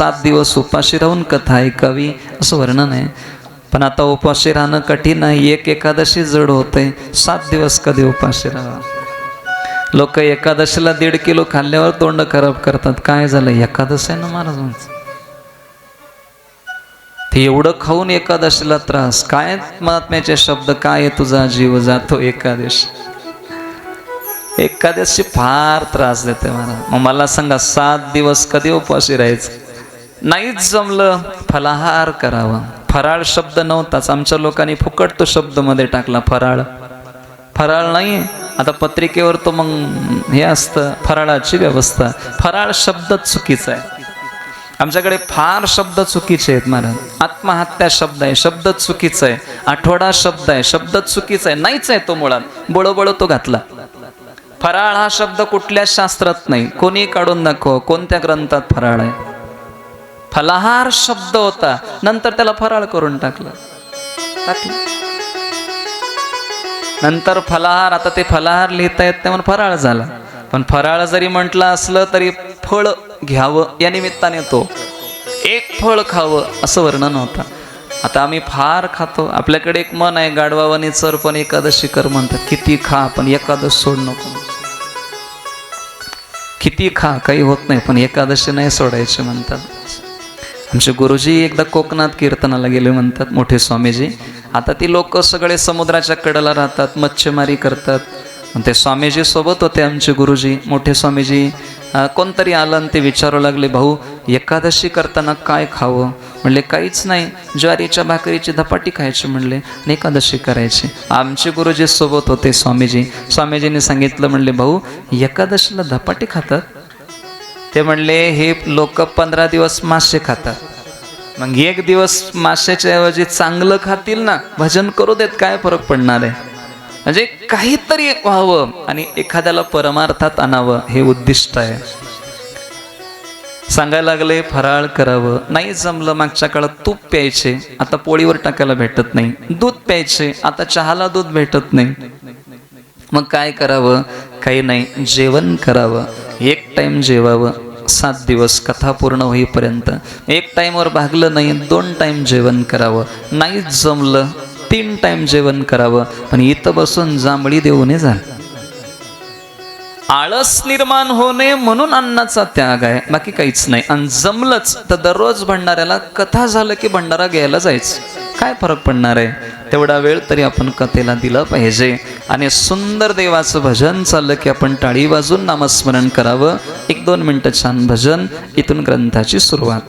सात दिवस उपाशी राहून कथा ऐकावी असं वर्णन आहे. पण आता उपाशी राहणं कठीण आहे. एक एकादशी जड होते सात दिवस कधी उपाशी राहा लोक एकादशीला दीड किलो खाल्ल्यावर तोंड खराब करतात. काय झालं? एकादश आहे ना महाराजांचं? ते एवढं खाऊन एकादशीला त्रास. काय महात्म्याचे शब्द? काय आहे तुझा जीव? जातो एकादश. एकादशी फार त्रास देते मला मग मला सांगा सात दिवस कधी उपाशी राहायचं? नाहीच जमलं फलाहार करावा. फराळ शब्द नव्हताच. आमच्या लोकांनी फुकट तो शब्दमध्ये टाकला फराळ. फराळ नाही आता पत्रिकेवर तो मग हे असतं फराळाची व्यवस्था. फराळ शब्द चुकीचा आहे. आमच्याकडे फार शब्द चुकीचे आहेत महाराज. आत्महत्या शब्द आहे शब्द चुकीचा आहे. आठवडा शब्द आहे शब्द चुकीचा आहे. नाहीच आहे तो मुळात. बळोबळो तो घातला. फराळ हा शब्द कुठल्याच शास्त्रात नाही. कोणी काढून दाखव कोणत्या ग्रंथात फराळ आहे? फलाहार शब्द होता. नंतर त्याला फराळ करून टाकलं. टाकलं. नंतर फलाहार आता ते फलाहार लिहिता येत त्यामुळे फराळ झाला. पण फराळ जरी म्हटलं असलं तरी फळ घ्यावं या निमित्ताने तो. एक फळ खावं असं वर्णन होतं. आता आम्ही फार खातो. आपल्याकडे एक मन आहे गाडवावणी चर पण एकादशी कर म्हणतात. किती खा पण एकादश सोड नको किती खा काही होत नाही पण एकादशी नाही सोडायचे म्हणतात. आमचे गुरुजी एकदा कोकणात कीर्तनाला गेले म्हणतात मोठे स्वामीजी. आता ती लोक सगळे समुद्राच्या कडेला राहतात मच्छीमारी करतात. ते स्वामीजी सोबत होते आमचे गुरुजी मोठे स्वामीजी. कोणतरी आलं आणि ते विचारू लागले भाऊ एकादशी करताना काय खावं? म्हणले काहीच नाही ज्वारीच्या भाकरीची धपाटी खायची म्हणले आणि एकादशी करायची. आमचे गुरुजी सोबत होते स्वामीजी. स्वामीजींनी सांगितलं म्हणले भाऊ एकादशीला धपाटी खातात? ते म्हणले हे लोक पंधरा दिवस मासे खातात. मग एक दिवस माशाच्या ऐवजी चांगलं खातील ना? भजन करू देत काय फरक पडणार आहे? म्हणजे काहीतरी व्हावं आणि एखाद्याला परमार्थात आणावं हे उद्दिष्ट आहे. सांगायला लागले फराळ करावं. नाही जमलं मागच्या काळात तूप प्यायचे. आता पोळीवर टाकायला भेटत नाही. दूध प्यायचे. आता चहाला दूध भेटत नाही. मग काय करावं? काही नाही. जेवण करावं. एक टाइम जेवावं सात दिवस कथा पूर्ण होईपर्यंत. एक टाईमवर भागलं नाही दोन टाइम जेवण करावं. नाही जमलं तीन टाइम जेवण करावं. पण इथं बसून जांभळी देऊ नये झालं. आळस निर्माण होणे म्हणून अन्नाचा त्याग आहे. बाकी काहीच नाही. आणि जमलंच तर दररोज भंडाऱ्याला कथा झालं की भंडारा घ्यायला जायचं. काय फरक पडणार आहे? तेवढा वेळ तरी आपण कथेला दिला पाहिजे. आणि सुंदर देवाचं भजन चाललं की आपण टाळी वाजून नामस्मरण करावं. एक दोन मिनटं छान भजन. इथून ग्रंथाची सुरुवात.